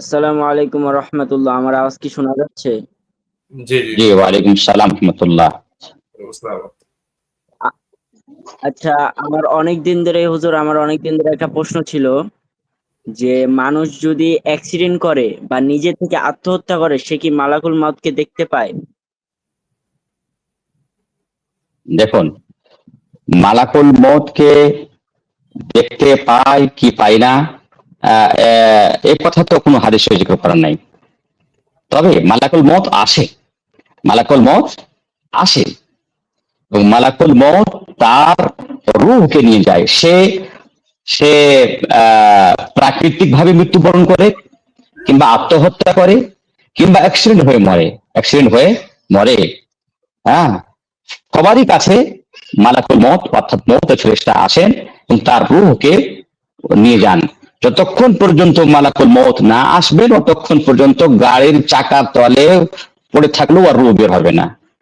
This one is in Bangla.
আসসালামু আলাইকুম রহমতুল্লাহ আমার আওয়াজ কি শোনা যাচ্ছে? জি জি। জি ওয়ালাইকুম সালাম রহমতুল্লাহ। আচ্ছা আমার অনেক দিন ধরে হুজুর আমার অনেক দিন ধরে একটা প্রশ্ন ছিল যে মানুষ যদি অ্যাক্সিডেন্ট করে বা নিজে থেকে আত্মহত্যা করে সে কি মালাকুল মাউতকে দেখতে পায়? দেখুন মালাকুল মতকে দেখতে পাই কি পাই না? এই কথা তো কোনো হাদিস জিজ্ঞেস করার নাই। তবে মালাকুল মত আসে। মালাকুল মত আসে। এবং মালাকুল মত তার রূহকে নিয়ে যায়। সে সে প্রাকৃতিক ভাবে মৃত্যুবরণ করে, কিংবা আত্মহত্যা করে, কিংবা অ্যাক্সিডেন্ট হয়ে মরে। অ্যাক্সিডেন্ট হয়ে মরে। হ্যাঁ? সবারই কাছে মালাকুল মত অর্থাৎ মত ফেরেশতা আসেন এবং তার রূহকে নিয়ে যান। যতক্ষণ পর্যন্ত মালাকুল মত না আসবে, ততক্ষণ পর্যন্ত গাড়ির চাকার তলে পড়ে থাকলেও আর রু বের হবে না।